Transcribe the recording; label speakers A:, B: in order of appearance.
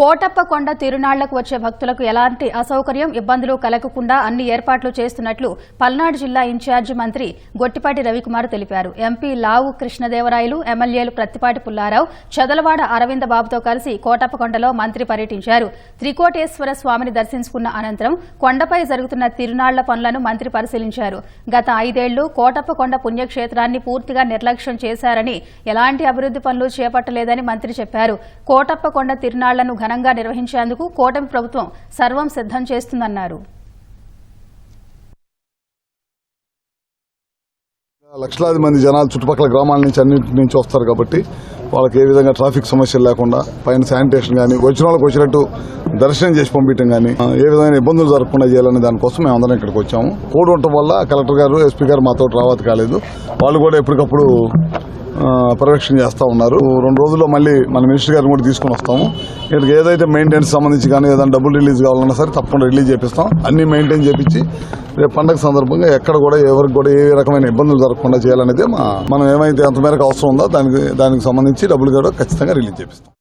A: కోటప్ప కొండ తిరునాళ్ళకు వచ్చే భక్తులకు ఎలాంటి అసౌకర్యం ఇబ్బందులు కలగకుండా అన్ని ఏర్పాట్లు చేస్తున్నట్లు పల్నాడు జిల్లా ఇన్ఛార్జి మంత్రి గొట్టిపాటి రవికుమార్ తెలిపారు. ఎంపీ లావు కృష్ణదేవరాయలు ఎమ్మెల్యేలు ప్రత్తిపాటి పుల్లారావు చదలవాడ అరవింద బాబుతో కలిసి కోటప్ప కొండలో మంత్రి పర్యటించారు. త్రికోటేశ్వర స్వామిని దర్శించుకున్న అనంతరం కొండపై జరుగుతున్న తిరునాళ్ళ పనులను మంత్రి పరిశీలించారు. గత ఐదేళ్ళు కోటప్ప కొండ పుణ్యక్షేత్రాన్ని పూర్తిగా నిర్లక్ష్యం చేశారని ఎలాంటి అభివృద్ది పనులు చేపట్టలేదని మంత్రి చెప్పారు. కోటప్ప కొండ తిరునాళ్ళను ఘనంగా నిర్వహించేందుకు కూటమి ప్రభుత్వం సర్వం సిద్ధం చేస్తుందన్నారు.
B: లక్షలాది మంది జనాలు చుట్టుపక్కల గ్రామాల నుంచి అన్నింటి నుంచి వస్తారు కాబట్టి వాళ్ళకి ఏ విధంగా ట్రాఫిక్ సమస్యలు లేకుండా పైన శానిటేషన్ కానీ వచ్చిన వాళ్ళకి వచ్చినట్టు దర్శనం చేసి పంపించడం కానీ ఏ విధమైన ఇబ్బందులు జరగకుండా చేయాలనే దానికోసం మేము అందరం ఇక్కడికి వచ్చాము. కోడ్ ఉండటం వల్ల కలెక్టర్ గారు ఎస్పీ గారు మాతో రావద్దు కాలేదు. వాళ్ళు కూడా ఎప్పటికప్పుడు పర్యవేక్షణ చేస్తూ ఉన్నారు. రెండు రోజుల్లో మళ్ళీ మన మినిస్టర్ గారిని కూడా తీసుకొని వస్తాము. ఇక్కడికి ఏదైతే మెయింటెనెన్స్ సంబంధించి కానీ ఏదైనా డబ్బులు రిలీజ్ కావాలన్నా సరే తప్పకుండా రిలీజ్ చేపిస్తాం. అన్ని మెయింటైన్ చేపించి రేపు పండగ సందర్భంగా ఎక్కడ కూడా ఎవరికి కూడా ఏ రకమైన ఇబ్బందులు జరగకుండా చేయాలనేది మనం ఏమైతే ఎంత మేరకు అవసరం ఉందో దానికి దానికి సంబంధించి డబ్బులు కూడా ఖచ్చితంగా రిలీజ్ చేపిస్తాం.